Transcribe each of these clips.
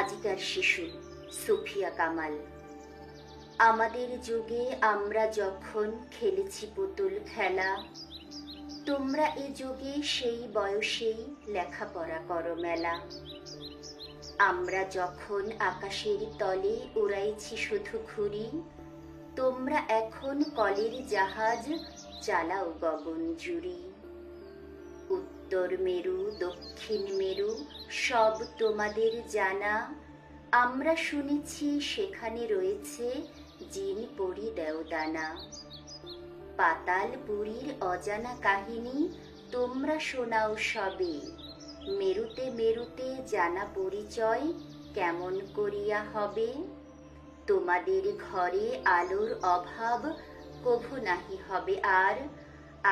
আজিকার শিশু, সুফিয়া কামাল। আমাদের যুগে আমরা যখন খেলেছি পুতুল খেলা, তোমরা এ যুগে সেই বয়সেই লেখাপড়া করো মেলা। আমরা যখন আকাশের তলে উড়াইছি শুধু ঘুরি তোমরা এখন কলের জাহাজ চালাও গগন জুড়ি। উত্তর মেরু, দক্ষিণ মেরু, সব তোমাদের জানা। আমরা শুনেছি সেখানে রয়েছে জিন পরি দেওদানা। পাতাল পুরীর অজানা কাহিনী তোমরা শোনাও সবে। মেরুতে মেরুতে জানা পরিচয় কেমন করিয়া হবে? তোমাদের ঘরে আলোর অভাব কভু নাহি হবে আর।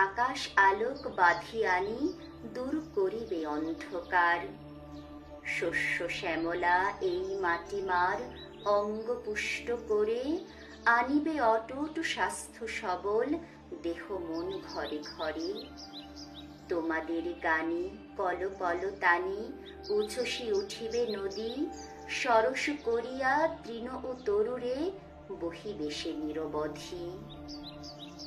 আকাশ আলোক বাঁধিয়ানি দূর করিবে অন্ধকার। শস্য শ্যামলা এই মাটিমার অঙ্গ পুষ্ট করে, আনিবে অটুট স্বাস্থ্য সবল, দেহ মন ঘরে ঘরে। তোমাদের গানে কল কল তানি উচ্ছসী উঠিবে নদী, সরস করিয়া তৃণ ও তরুরে বহিবে সে নিরবধি।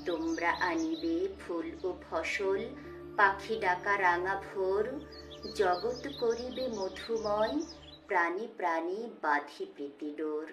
তোমরা আনিবে ফুল ও ফসল, পাখি ডাকা রাঙা ভোর, জগৎ করিবে মধুময়, প্রাণী প্রাণী বাঁধি প্রীতি ডোর